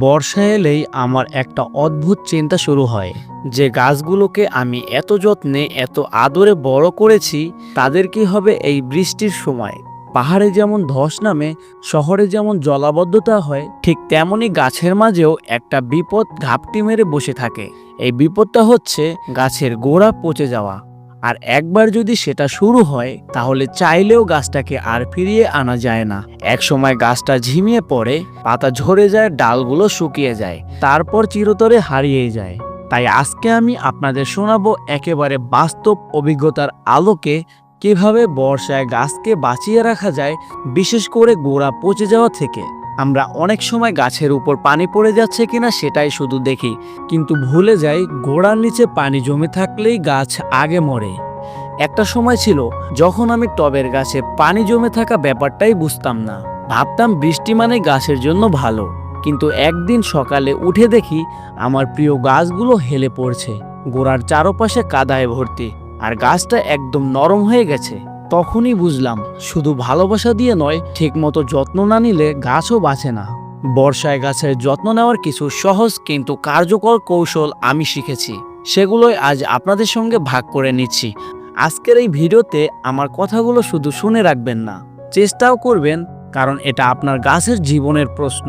বর্ষা এলেই আমার একটা অদ্ভুত চিন্তা শুরু হয়। যে গাছগুলোকে আমি এত যত্নে, এত আদরে বড় করেছি, তাদের কি হবে এই বৃষ্টির সময়? পাহাড়ে যেমন ধস নামে, শহরে যেমন জলাবদ্ধতা হয়, ঠিক তেমনই গাছের মাঝেও একটা বিপদ ঘাপটি মেরে বসে থাকে। এই বিপদটা হচ্ছে গাছের গোড়া পচে যাওয়া। আর একবার যদি সেটা শুরু হয়, তাহলে চাইলেও গাছটাকে আর ফিরিয়ে আনা যায় না। এক সময় গাছটা ঝিমিয়ে পড়ে, পাতা ঝরে যায়, ডালগুলো শুকিয়ে যায়, তারপর চিরতরে হারিয়ে যায়। তাই আজকে আমি আপনাদের শোনাবো একেবারে বাস্তব অভিজ্ঞতার আলোকে কীভাবে বর্ষায় গাছকে বাঁচিয়ে রাখা যায়, বিশেষ করে গোড়া পচে যাওয়া থেকে। আমরা অনেক সময় গাছের উপর পানি পড়ে যাচ্ছে কিনা সেটাই শুধু দেখি, কিন্তু ভুলে যাই গোড়ার নিচে পানি জমে থাকলেই গাছ আগে মরে। একটা সময় ছিল যখন আমি টবের গাছে পানি জমে থাকা ব্যাপারটাই বুঝতাম না। ভাবতাম বৃষ্টি মানে গাছের জন্য ভালো, কিন্তু একদিন সকালে উঠে দেখি আমার প্রিয় গাছগুলো হেলে পড়ছে, গোড়ার চারপাশে কাদায় ভর্তি, আর গাছটা একদম নরম হয়ে গেছে। তখনই বুঝলাম, শুধু ভালোবাসা দিয়ে নয়, ঠিকমতো যত্ন না নিলে গাছও বাঁচে না। বর্ষায় গাছের যত্ন নেওয়ার কিছু সহজ কিন্তু কার্যকর কৌশল আমি শিখেছি। সেগুলোই আজ আপনাদের সঙ্গে ভাগ করে নিচ্ছি। আজকের এই ভিডিওতে আমার কথাগুলো শুধু শুনে রাখবেন না, চেষ্টাও করবেন, কারণ এটা আপনার গাছের জীবনের প্রশ্ন।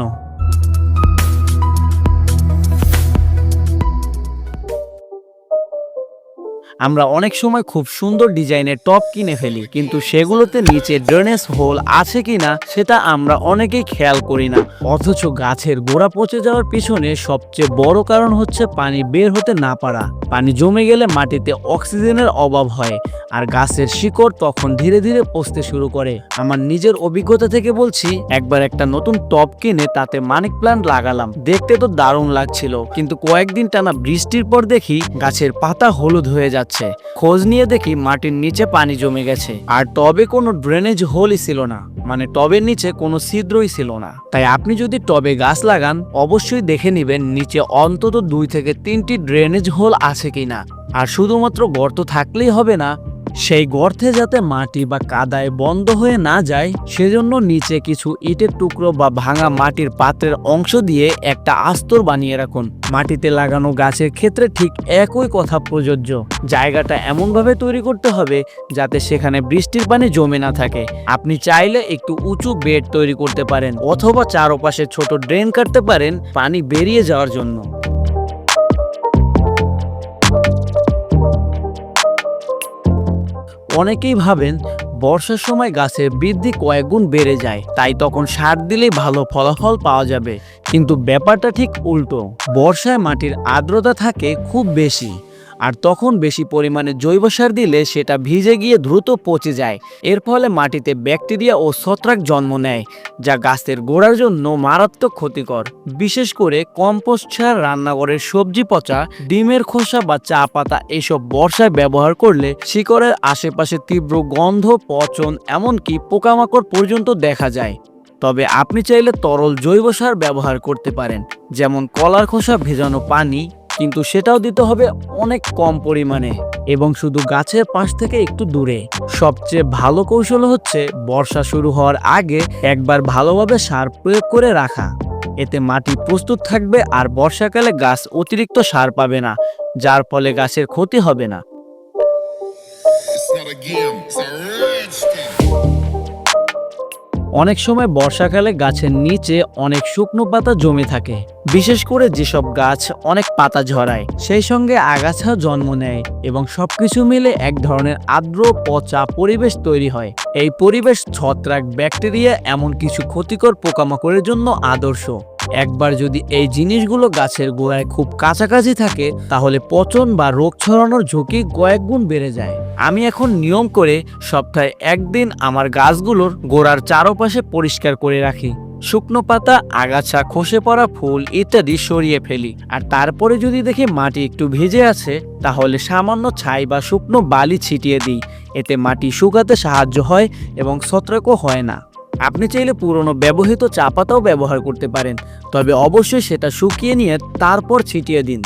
আমরা অনেক সময় খুব সুন্দর ডিজাইনের টপ কিনে ফেলি, কিন্তু সেগুলোতে নিচে ড্রেনেজ হোল আছে কিনা সেটা আমরা অনেকেই খেয়াল করি না। অথচ গাছের গোড়া পচে যাওয়ার পিছনে সবচেয়ে বড় কারণ হচ্ছে পানি বের হতে না পারা। পানি জমে গেলে মাটিতে অক্সিজেনের অভাব হয়, আর গাছের শিকড় তখন ধীরে ধীরে পচতে শুরু করে। আমার নিজের অভিজ্ঞতা থেকে বলছি, একবার একটা নতুন টপ কিনে তাতে মানিক প্লান্ট লাগালাম। দেখতে তো দারুণ লাগছিল, কিন্তু কয়েকদিন টানা বৃষ্টির পর দেখি গাছের পাতা হলুদ হয়ে যাচ্ছে। খোঁজ নিয়ে দেখি মাটির নিচে পানি জমে গেছে। আর টবে কোনো ড্রেনেজ হোলই ছিল না। মানে টবের নিচে কোনো ছিদ্রই ছিল না। তাই আপনি যদি টবে গাছ লাগান, অবশ্যই দেখে নেবেন নিচে অন্তত দুই থেকে তিনটি ড্রেনেজ হোল আছে কিনা। আর শুধুমাত্র গর্ত থাকলেই হবে না সেই গর্তে যাতে মাটি বা কাদায় বন্ধ হয়ে না যায়, সেজন্য নিচে কিছু ইটের টুকরো বা ভাঙা মাটির পাত্রের অংশ দিয়ে একটা আস্তর বানিয়ে রাখুন। মাটিতে লাগানো গাছের ক্ষেত্রে ঠিক একই কথা প্রযোজ্য। জায়গাটা এমনভাবে তৈরি করতে হবে যাতে সেখানে বৃষ্টির পানি জমে না থাকে। আপনি চাইলে একটু উঁচু বেড তৈরি করতে পারেন অথবা চারপাশে ছোট ড্রেন কাটতে পারেন পানি বেরিয়ে যাওয়ার জন্য। অনেকেই ভাবেন, বর্ষার সময় গাছের বৃদ্ধি কয়েক গুণ বেড়ে যায়, তাই তখন সার দিলেই ভালো ফলাফল পাওয়া যাবে। কিন্তু ব্যাপারটা ঠিক উল্টো, বর্ষায় মাটির আর্দ্রতা থাকে খুব বেশি। আর তখন বেশি পরিমাণে জৈব সার দিলে সেটা ভিজে গিয়ে দ্রুত পচে যায়। এর ফলে মাটিতে ব্যাকটেরিয়া ও ছত্রাক জন্ম নেয়, যা গাছের গোড়ার জন্য মারাত্মক ক্ষতিকর। বিশেষ করে কম্পোস্ট সার, রান্নাঘরের সবজি পচা, ডিমের খোসা বা চা পাতা এসব বর্ষায় ব্যবহার করলে শিকড়ের আশেপাশে তীব্র গন্ধ, পচন, এমনকি পোকামাকড় পর্যন্ত দেখা যায়। তবে আপনি চাইলে তরল জৈব সার ব্যবহার করতে পারেন, যেমন কলার খোসা ভেজানো পানি কিন্তু সেটাও দিতে হবে অনেক কম পরিমাণে এবং শুধু গাছের পাশ থেকে একটু দূরে। সবচেয়ে ভালো কৌশল হচ্ছে বর্ষা শুরু হওয়ার আগে একবার ভালোভাবে সার প্রয়োগ করে রাখা। এতে মাটি প্রস্তুত থাকবে আর বর্ষাকালে গাছ অতিরিক্ত সার পাবে না, যার ফলে গাছের ক্ষতি হবে না। It's not a game. অনেক সময় বর্ষাকালে গাছের নিচে অনেক শুকনো পাতা জমে থাকে। বিশেষ করে যেসব গাছ অনেক পাতা ঝরায়, সেই সঙ্গে আগাছা জন্ম নেয় এবং সবকিছু মিলে এক ধরনের আর্দ্র পচা পরিবেশ তৈরি হয়। এই পরিবেশ ছত্রাক ব্যাকটেরিয়া এমন কিছু ক্ষতিকর পোকামাকড়ের জন্য আদর্শ। একবার যদি এই জিনিসগুলো গাছের গোড়ায় খুব কাছাকাছি থাকে, তাহলে পচন বা রোগ ছড়ানোর ঝুঁকি কয়েক গুণ বেড়ে যায়। আমি এখন নিয়ম করে সপ্তাহে একদিন আমার গাছগুলোর গোড়ার চারপাশে পরিষ্কার করে রাখি। শুকনো পাতা, আগাছা, খসে পড়া ফুল ইত্যাদি সরিয়ে ফেলি। আর তারপরে যদি দেখি মাটি একটু ভিজে আছে, তাহলে সামান্য ছাই বা শুকনো বালি ছিটিয়ে দিই। এতে মাটি শুকাতে সাহায্য হয় এবং ছত্রাকও হয় না। আপনি চাইলে পুরনো ব্যবহৃত চা পাতাও ব্যবহার করতে পারেন, তবে অবশ্যই সেটা শুকিয়ে নিয়ে তারপর ছিটিয়ে দিন।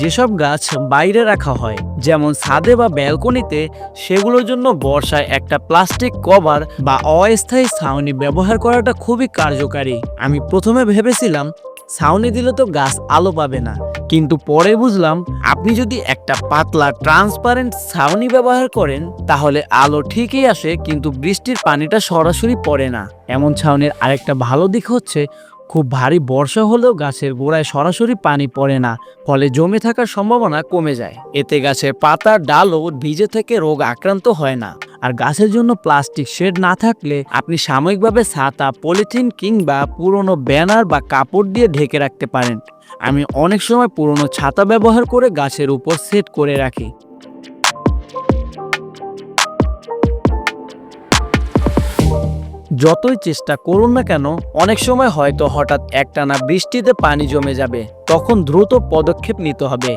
যেসব গাছ বাইরে রাখা হয়, যেমন ছাদে বা ব্যালকনিতে, সেগুলোর জন্য বর্ষায় একটা প্লাস্টিক কভার বা অস্থায়ী ছাউনি ব্যবহার করাটা খুবই কার্যকারী। আমি প্রথমে ভেবেছিলাম ছাউনি দিলে তো গাছ আলো পাবে না। কিন্তু পরে বুঝলাম, আপনি যদি একটা পাতলা ট্রান্সপারেন্ট ছাউনি ব্যবহার করেন, তাহলে আলো ঠিকই আসে, কিন্তু বৃষ্টির পানিটা সরাসরি পড়ে না। এমন ছাউনির আরেকটা ভালো দিক হচ্ছে, খুব ভারী বর্ষা হলেও গাছের গোড়ায় সরাসরি পানি পড়ে না, ফলে জমে থাকার সম্ভাবনা কমে যায়। এতে গাছের পাতা ডালও ভিজে থেকে রোগ আক্রান্ত হয় না। আর গাছের জন্য প্লাস্টিক শেড না থাকলে আপনি সাময়িকভাবে ছাতা, পলিথিন কিংবা পুরনো ব্যানার বা কাপড় দিয়ে ঢেকে রাখতে পারেন। আমি অনেক সময় পুরনো ছাতা ব্যবহার করে গাছের উপর সেট করে রাখি। যতই চেষ্টা করুন না কেন, অনেক সময় হয়তো হঠাৎ একটানা বৃষ্টিতে পানি জমে যাবে, তখন দ্রুত পদক্ষেপ নিতে হবে।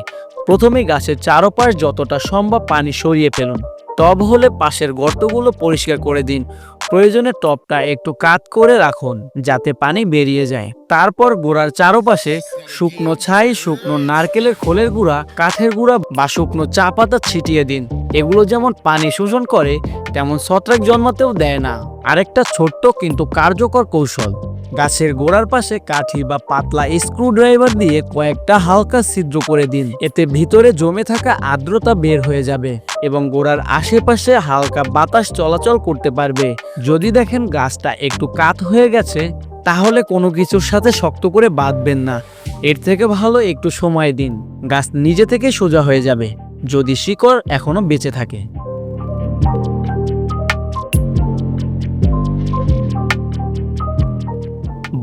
প্রথমে গাছের চারপাশ যতটা সম্ভব পানি সরিয়ে ফেলুন। টব হলে পাশের গর্তগুলো পরিষ্কার করে দিন। প্রয়োজনে টবটা একটু কাত করে রাখুন, যাতে পানি বেরিয়ে যায়। তারপর গোড়ার চারপাশে শুকনো ছাই, শুকনো নারকেলের খোলের গুঁড়া, কাঠের গুঁড়া বা শুকনো চা পাতা ছিটিয়ে দিন। এগুলো যেমন পানি শোষণ করে, তেমন ছত্রাক জন্মাতেও দেয় না। আরেকটা ছোট্ট কিন্তু কার্যকর কৌশল গাছের গোড়ার পাশে কাঠি বা পাতলা স্ক্রু ড্রাইভার দিয়ে কয়েকটা হালকা ছিদ্র করে দিন। এতে ভিতরে জমে থাকা আর্দ্রতা বের হয়ে যাবে এবং গোড়ার আশেপাশে হালকা বাতাস চলাচল করতে পারবে। যদি দেখেন গাছটা একটু কাত হয়ে গেছে, তাহলে কোনো কিছুর সাথে শক্ত করে বাঁধবেন না। এর থেকে ভালো একটু সময় দিন। গাছ নিজে থেকে সোজা হয়ে যাবে। যদি শিকড় এখনও বেঁচে থাকে।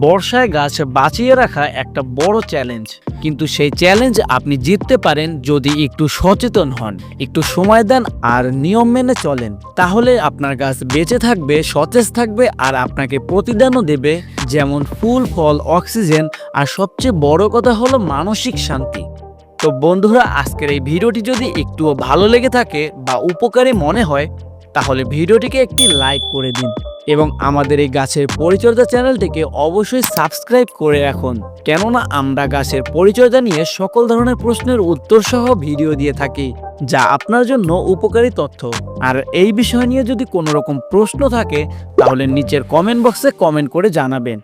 বর্ষায় গাছ বাঁচিয়ে রাখা একটা বড় চ্যালেঞ্জ কিন্তু সেই চ্যালেঞ্জ আপনি জিততে পারেন যদি একটু সচেতন হন, একটু সময় দেন আর নিয়ম মেনে চলেন। তাহলে আপনার গাছ বেঁচে থাকবে, সতেজ থাকবে আর আপনাকে প্রতিদানও দেবে, যেমন ফুল, ফল, অক্সিজেন আর সবচেয়ে বড় কথা হলো মানসিক শান্তি। তো বন্ধুরা, আজকের এই ভিডিওটি যদি একটুও ভালো লেগে থাকে বা উপকারী মনে হয়, তাহলে ভিডিওটিকে একটি লাইক করে দিন। এবং আমাদের এই গাছের পরিচর্যা চ্যানেলটিকে অবশ্যই সাবস্ক্রাইব করে রাখুন। কেননা আমরা গাছের পরিচর্যা নিয়ে সকল ধরনের প্রশ্নের উত্তর সহ ভিডিও দিয়ে থাকি, যা আপনার জন্য উপকারী তথ্য। আর এই বিষয় নিয়ে যদি কোনো রকম প্রশ্ন থাকে, তাহলে নিচের কমেন্ট বক্সে কমেন্ট করে জানাবেন।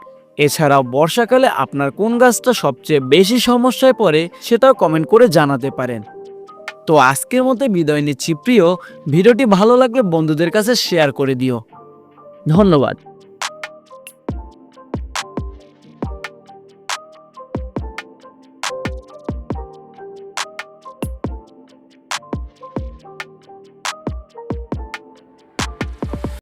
এছাড়াও বর্ষাকালে আপনার কোন গাছটা সবচেয়ে বেশি সমস্যায় পড়ে, সেটাও কমেন্ট করে জানাতে পারেন। তো আজকের মতো বিদায় নিচ্ছি, প্রিয়। ভিডিওটি ভালো লাগলে বন্ধুদের কাছে শেয়ার করে দিও। ধন্যবাদ।